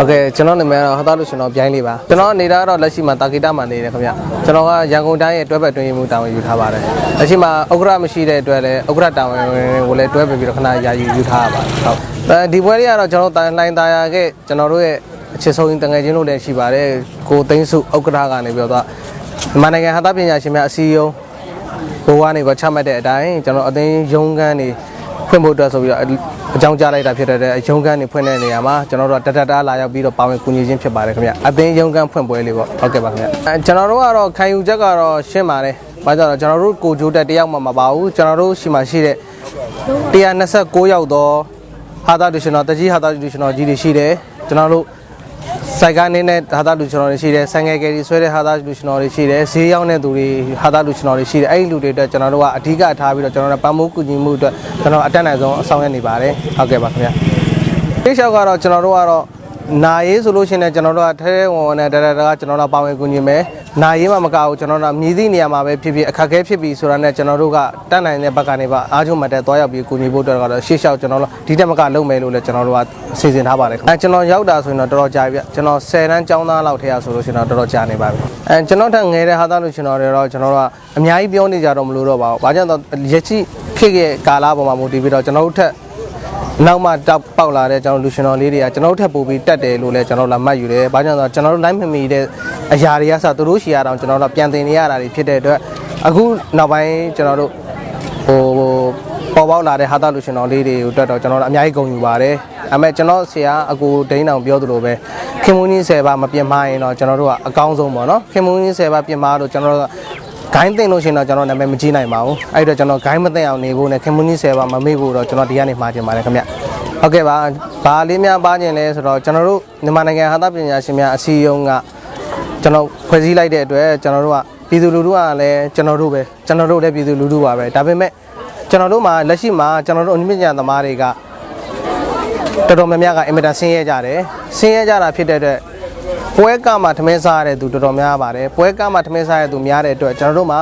โอเคကျွန်တော်နာမည်ကတော့ဟာတာလို့ရှင်တော်ပြိုင်းလေးပါကျွန်တော်နေတာကတော့လက်ရှိမှာတာဂီတာမှာနေတယ်ခင်ဗျကျွန်တော်ကရန်ကုန်တိုင်းရဲ့တွဲဘက်တွင်းရေးမှုတာဝန်ယူထားပါတယ်လက်ရှိမှာဥက္ကရာမရှိတဲ့အတွက်လည်းဥက္ကရာတာဝန်ကိုလည်းတွဲဘက်ပြီးတော့ခဏယာယူယူထားရပါတယ်ဟုတ်အဲဒီပွဲလေးကတော့ကျွန်တော်တိုင်လိုင်းသားရခဲ့ကျွန်တော်တို့ရဲ့ အချစ်ဆုံးတငယ်ချင်းတို့လည်းရှိပါတယ်ကိုသိန်းစုဥက္ကရာကနေပြီးတော့မြန်မာနိုင်ငံဟာတာပညာရှင်များအစည်းအရုံးဘိုးကနေပြီးချမှတ်တဲ့အတိုင်းကျွန်တော်အသိရုံးခန်းနေဖွင့်ဖို့အတွက်ဆိုပြီးတော့အကြောင်းကြားလိုက်တာဖြစ်တဲ့ရုံးခန်းနေဖွင့်တဲ့နေရာမှာကျွန်တော်တို့ကတတတားလာရောက်ပြီးတော့ပါဝင်ကူညီခြင်းဖြစ်ပါတယ်ခင်ဗျအသိရုံးခန်းဖွင့်ပွဲလေးပေါ့ဟုတ်ကဲ့ပါခင်ဗျအဲကျွန်တော်တို့ကတော့ခံယူချက်ကတော့ရှင်းပါတယ်ဘာကြောင့်လဲကျွန်တော်တို့ကိုဂျိုးတက်တယောက်မှမပါဘူးကျွန်တော်တို့ရှိမှရှိတဲ့129ရောက်တော့ဟာတာဒူရှင်တော်တကြီးဟာတာဒူရှင်တော်ကြီးတွေရှိတယ်ကျွန်တော်တို့ စိုက်ကနေနဲ့ဟာတာလူရှင်တော်တွေရှိတယ်ဆိုင်ငယ်ကယ်တွေဆွဲတဲ့ဟာတာလူရှင်တော်တွေရှိတယ်ဈေးရောက်တဲ့သူတွေဟာတာလူရှင်တော်တွေရှိတယ်အဲ့ဒီလူတွေအတွက်ကျွန်တော်တို့ကအဓိကထားပြီးတော့ကျွန်တော်တို့ပံ့ပိုးကူညီမှုအတွက်ကျွန်တော်အတက်နိုင်ဆုံးအဆောင်ရနေပါတယ်ဟုတ်ကဲ့ပါခင်ဗျာတိကျကတော့ကျွန်တော်တို့ကတော့နာရေးဆိုလို့ရှိရင်လည်းကျွန်တော်တို့ကထဲထဲဝင်ဝင်နဲ့တရတရကျွန်တော်တို့ပါဝင်ကူညီမယ် နာရေးမှမကဘူးကျွန်တော်တို့ကမြည်သည့်နေရာမှာပဲဖြစ်ဖြစ်အခက်အခဲဖြစ်ပြီးဆိုတာနဲ့ကျွန်တော်တို့ကတက်နိုင်တဲ့ဘက်ကနေပါအားချုံမတက်သွားရောက်ပြီးကူညီဖို့အတွက်ကတော့ရှေ့လျှောက်ကျွန်တော်တို့ဒီတက်မကလုပ်မယ်လို့လည်းကျွန်တော်တို့ကစီစဉ်ထားပါတယ်အဲကျွန်တော်ရောက်တာဆိုရင်တော့တော်တော်ကြာပြီဗျကျွန်တော်10တန်းကျောင်းသားလောက်ထဲရဆိုလို့ရှိရင်တော့တော်တော်ကြာနေပါပြီအဲကျွန်တော်ထက်ငယ်တဲ့ဟာသားလို့ကျွန်တော်တွေတော့ကျွန်တော်တို့ကအများကြီးပြောနေကြတော့မလို့တော့ပါဘူး။ဘာကြောင့်တော့ရက်ချိခေတ်ရဲ့ကာလပေါ်မှာမူတည်ပြီးတော့ကျွန်တော်တို့ထက် နောက်မှတောက်ပေါက်လာတဲ့ကျွန်တော်လူရှင်တော်လေးတွေကကျွန်တော်တို့ထက်ပိုပြီးတက်တယ်လို့လည်းကျွန်တော်တို့လာမှတ်ယူတယ်။ဘာကြောင့်လဲဆိုတော့ကျွန်တော်တို့လိုက်မမီတဲ့အရာတွေကစသူတို့ရှီရအောင်ကျွန်တော်တို့ပြန်တင်နေရတာတွေဖြစ်တဲ့အတွက်အခုနောက်ပိုင်းကျွန်တော်တို့ဟိုပေါ်ပေါက်လာတဲ့ဟာတာလူရှင်တော်လေးတွေကိုတက်တော့ကျွန်တော်တို့အများကြီးဂုဏ်ယူပါတယ်။အမေကျွန်တော်ဆရာအကူဒိန်းအောင်ပြောသလိုပဲခင်မွန်းကြီးဆယ်ပါမပြင်မရင်တော့ကျွန်တော်တို့ကအကောင်းဆုံးပေါ့နော်။ခင်မွန်းကြီးဆယ်ပါပြင်မတော့ကျွန်တော်တို့က ဂိုင်းသိမ့်လို့ရှိရင်တော့ကျွန်တော်နာမည်မကြီးနိုင်ပါဘူးအဲ့တော့ကျွန်တော်ဂိုင်းမသိအောင်နေဖို့နဲ့ခင်မွန်းကြီးဆယ်ပါမမေ့ဖို့တော့ကျွန်တော်ဒီကနေမှာကျင်ပါတယ်ခင်ဗျဟုတ်ကဲ့ပါဘာလေးများပါကျင်လဲဆိုတော့ကျွန်တော်တို့မြန်မာနိုင်ငံဟာသပညာရှင်များအစည်းအရုံးကကျွန်တော်ဖွဲ့စည်းလိုက်တဲ့အတွက်ကျွန်တော်တို့ကပြည်သူလူထုကလည်းကျွန်တော်တို့ပဲကျွန်တော်တို့လည်းပြည်သူလူထုပါပဲဒါပေမဲ့ကျွန်တော်တို့မှာလက်ရှိမှာကျွန်တော်တို့အနည်းပညာသမားတွေကတော်တော်များများကအင်မတန်ဆင်းရဲကြတယ်ဆင်းရဲကြတာဖြစ်တဲ့အတွက် ပွဲကမှာထမင်းစားရတဲ့သူတော်တော်များပါတယ်ပွဲကမှာထမင်းစားရတဲ့သူများတဲ့အတွက်ကျွန်တော်တို့မှာ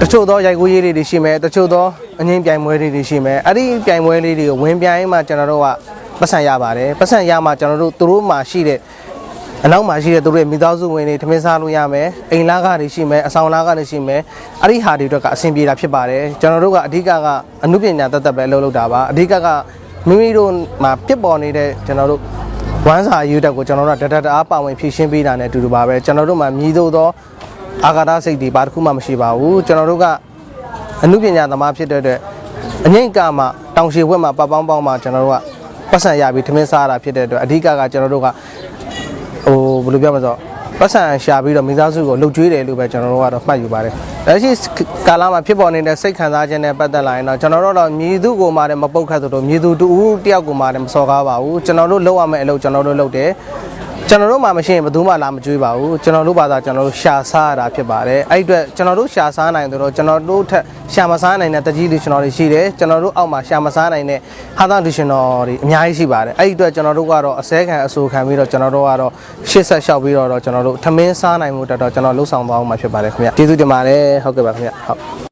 တချို့သောရိုက်ကူးရေးတွေရှိမယ်တချို့သောအငင်းပြိုင်ပွဲတွေရှိမယ်အဲ့ဒီပြိုင်ပွဲလေးတွေကိုဝင်ပြိုင်မှကျွန်တော်တို့ကပတ်စံရပါတယ်ပတ်စံရမှကျွန်တော်တို့သူတို့မှာရှိတဲ့အနောက်မှာရှိတဲ့သူတို့ရဲ့မိသားစုဝင်တွေထမင်းစားလို့ရမယ်အိမ်လားကတွေရှိမယ်အဆောင်လားကတွေရှိမယ်အဲ့ဒီဟာတွေအတွက်ကအဆင်ပြေတာဖြစ်ပါတယ်ကျွန်တော်တို့ကအဓိကကအမှုပညာတတ်တတ်ပဲလုပ်လို့တာပါအဓိကကမိမိတို့မှာပြစ်ပေါ်နေတဲ့ကျွန်တော်တို့ ဝမ်းစာယူတက်ကိုကျွန်တော်တို့ကတတတအားပါဝင်ဖြည့်ရှင်းပေးတာနဲ့အတူတူပါပဲကျွန်တော်တို့မှာမြည်သို့သောအာဃာတစိတ်တွေဘာတစ်ခုမှမရှိပါဘူးကျွန်တော်တို့ကအမှုပညာသမားဖြစ်တဲ့အတွက်အငိမ့်ကမှာတောင်ရှိဘွက်မှာပပောင်းပေါင်းမှာကျွန်တော်တို့ကပတ်စံရပြီးထမင်းစားရတာဖြစ်တဲ့အတွက်အဓိကကကျွန်တော်တို့ကဟိုဘယ်လိုပြောမလဲဆိုတော့ ပတ်စံရှာပြီးတော့မိသားစုကိုလှုပ်ကြွေးတယ်လို့ပဲကျွန်တော်တို့ကတော့မှတ်ယူပါတယ်။လက်ရှိကာလမှာဖြစ်ပေါ်နေတဲ့စိတ်ခံစားခြင်းနဲ့ပတ်သက်လာရင်တော့ကျွန်တော်တို့တော့မြည်သူကိုမှလည်းမပုတ်ခတ်သလိုမြည်သူတူဦးတယောက်ကိုမှလည်းမစော်ကားပါဘူး။ကျွန်တော်တို့လုပ်ရမယ့်အလုပ်ကျွန်တော်တို့လုပ်တယ်။ ကျွန်တော်တို့မှမရှိရင်ဘယ်သူမှလာမကြွေးပါဘူးကျွန်တော်တို့ဘာသာကျွန်တော်တို့ရှာစားရတာဖြစ်ပါတယ်အဲ့အတွက်ကျွန်တော်တို့ရှာစားနိုင်တယ်တော့ကျွန်တော်တို့ထက်ရှာမစားနိုင်တဲ့တကြီးလူရှင်တော်တွေရှိတယ်ကျွန်တော်တို့အောက်မှာရှာမစားနိုင်တဲ့ဟာသလူရှင်တော်တွေအများကြီးရှိပါတယ်အဲ့အတွက်ကျွန်တော်တို့ကတော့အစဲခံအဆူခံပြီးတော့ကျွန်တော်တို့ကတော့ရှေ့ဆက်လျှောက်ပြီးတော့ကျွန်တော်တို့ထမင်းစားနိုင်မှုတက်တော့ကျွန်တော်လှုပ်ဆောင်သွားအောင်မှာဖြစ်ပါတယ်ခင်ဗျကျေးဇူးတင်ပါတယ်ဟုတ်ကဲ့ပါခင်ဗျဟုတ်